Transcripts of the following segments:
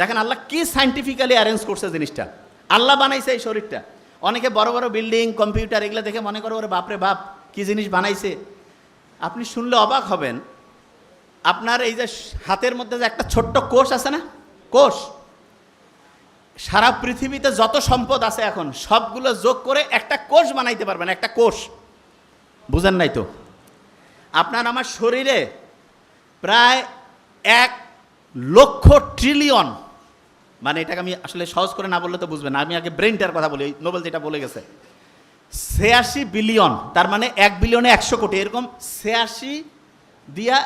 দেখেন আল্লাহ কি scientifically arrange করছে জিনিসটা। আল্লাহ বানাইছে এই শরীরটা। অনেকে বড় বড় বিল্ডিং কম্পিউটার এগুলো দেখে মনে করো, ওরে বাপরে বাপ, কি জিনিস বানাইছে? আপনি শুনলে অবাক হবেন, আপনার এই যে হাতের মধ্যে যে একটা ছোট্ট কোষ আছে না? কোষ। সারা পৃথিবীতে যত সম্পদ আছে এখন, সবগুলো যোগ করে একটা কোষ বানাইতে পারবেন, একটা কোষ। বুঝেন নাই তো? আপনার আমার শরীরে প্রায় এক লক্ষ ট্রিলিয়ন মানে এটাকে আমি আসলে সহজ করে না বললে তো বুঝবেন আমি আগে ব্রেনটার কথা বলি নোবেল যেটা বলে গেছে। ছিয়াশি বিলিয়ন তার মানে এক বিলিয়নে একশো কোটি, এরকম ছিয়াশি দিয়া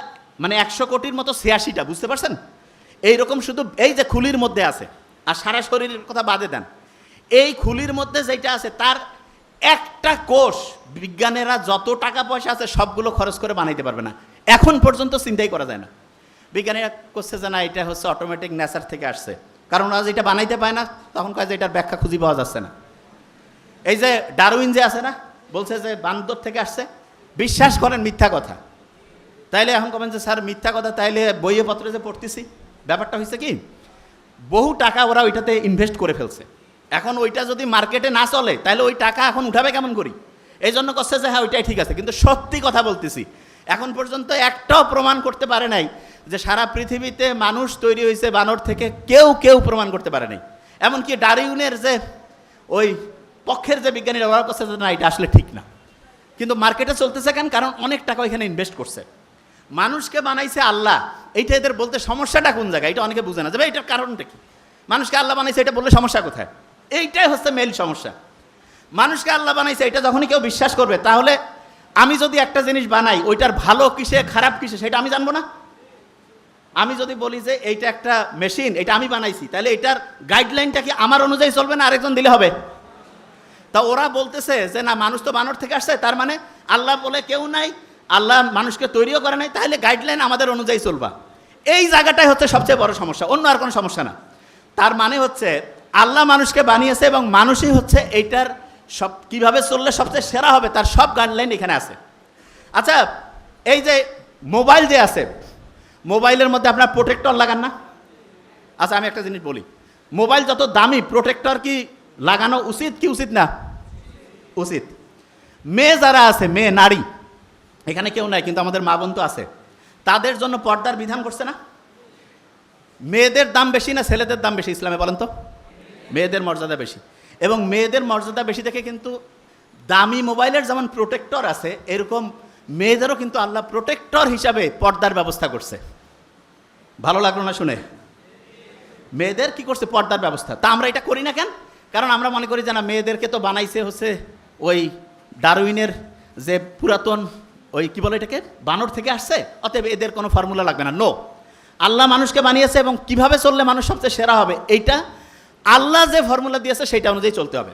মানে একশো কোটির মতো ছিয়াশিটা, বুঝতে পারছেন? এইরকম শুধু এই যে খুলির মধ্যে আছে, আর সারা শরীরের কথা বাদে দেন। এই খুলির মধ্যে যেটা আছে, তার একটা কোষ বিজ্ঞানীরা যত টাকা পয়সা আছে সবগুলো খরচ করে বানাইতে পারবে না। এখন পর্যন্ত চিন্তাই করা যায় না। বিজ্ঞানীরা করছে যে না, এটা হচ্ছে অটোমেটিক নেচার থেকে আসছে। কারণ আজ এটা বানাইতে পায় না, তখন যে এটার ব্যাখ্যা খুঁজে পাওয়া যাচ্ছে না। এই যে ডারউইন যে আছে না, বলছে যে বান্দর থেকে আসছে, বিশ্বাস করেন মিথ্যা কথা। তাইলে এখন কবেন যে, স্যার, মিথ্যা কথা, তাইলে বইয়ে পত্রে যে পড়তেছি, ব্যাপারটা হয়েছে কি, বহু টাকা ওরা ওইটাতে ইনভেস্ট করে ফেলছে। এখন ওইটা যদি মার্কেটে না চলে তাহলে ওই টাকা এখন উঠাবে কেমন করি? এই জন্য করছে যে হ্যাঁ ওইটাই ঠিক আছে। কিন্তু সত্যি কথা বলতেছি, এখন পর্যন্ত একটাও প্রমাণ করতে পারে নাই যে সারা পৃথিবীতে মানুষ তৈরি হয়েছে বানর থেকে কেউ কেউ প্রমাণ করতে পারে নাই। এমনকি ডারউইনের যে ওই পক্ষের যে বিজ্ঞানীরা ওরা করছে না, এটা আসলে ঠিক না। কিন্তু মার্কেটে চলতেছে কেন? কারণ অনেক টাকা এখানে ইনভেস্ট করছে। মানুষকে বানাইছে আল্লাহ। এইটা এদের বলতে সমস্যাটা কোন জায়গায়? এটা অনেকে বুঝে না। যে ভাই, এটার কারণটা কি? মানুষকে আল্লাহ বানাইছে, এটা বললে সমস্যা কোথায়? এইটাই হচ্ছে মেল সমস্যা। মানুষকে আল্লাহ বানাইছে, এটা যখনই কেউ বিশ্বাস করবে, তাহলে আমি যদি একটা জিনিস বানাই, ওইটার ভালো কিসে, খারাপ কিসে, সেটা আমি জানব না? আমি যদি বলি যে এইটা একটা মেশিন, এটা আমি বানাইছি, তাহলে এটার গাইডলাইনটা কি আমার অনুযায়ী চলবে না আরেকজন দিলে হবে? তা ওরা বলতেছে যে না, মানুষ তো বানর থেকে আসছে, তার মানে আল্লাহ বলে কেউ নাই, আল্লাহ মানুষকে তৈরিও করে নাই, তাহলে গাইডলাইন আমাদের অনুযায়ী চলবা। এই জায়গাটাই হচ্ছে সবচেয়ে বড় সমস্যা, অন্য আর কোনো সমস্যা না। তার মানে হচ্ছে আল্লাহ মানুষকে বানিয়েছে এবং মানুষই হচ্ছে এইটার সব, কীভাবে চললে সবচেয়ে সেরা হবে, তার সব গাইডলাইন এখানে আছে। আচ্ছা এই যে মোবাইল যে আছে মোবাইলের মধ্যে আপনার প্রোটেক্টর লাগান না। আচ্ছা আমি একটা জিনিস বলি। মোবাইল যত দামি প্রোটেক্টর কি লাগানো উচিত কি উচিত না? উচিত। মেয়ে যারা আছে, মেয়ে, নারী, এখানে কেউ নাই, কিন্তু আমাদের মা বোন তো আছে। তাদের জন্য পর্দার বিধান করছে না? মেয়েদের দাম বেশি না ছেলেদের দাম বেশি, ইসলামে বলেন তো? মেয়েদের মর্যাদা বেশি। এবং মেয়েদের মর্যাদা বেশি দেখে কিন্তু দামি মোবাইলের যেমন প্রোটেক্টর আছে, এরকম মেয়েদেরও কিন্তু আল্লাহ প্রোটেক্টর হিসাবে পর্দার ব্যবস্থা করছে। ভালো লাগল না শুনে? মেয়েদের কি করছে পর্দার ব্যবস্থা? তা আমরা এটা করি না কেন? কারণ আমরা মনে করি যে না, মেয়েদেরকে তো বানাইছে হচ্ছে ওই ডারউইনের যে পুরাতন ওই কি বলে এটাকে? বানর থেকে আসছে? অতএব এদের কোনো ফর্মুলা লাগবে না। নো আল্লাহ মানুষকে বানিয়েছে এবং কীভাবে চললে মানুষ সবচেয়ে সেরা হবে, এইটা আল্লাহ যে ফর্মুলা দিয়েছে সেটা অনুযায়ী চলতে হবে।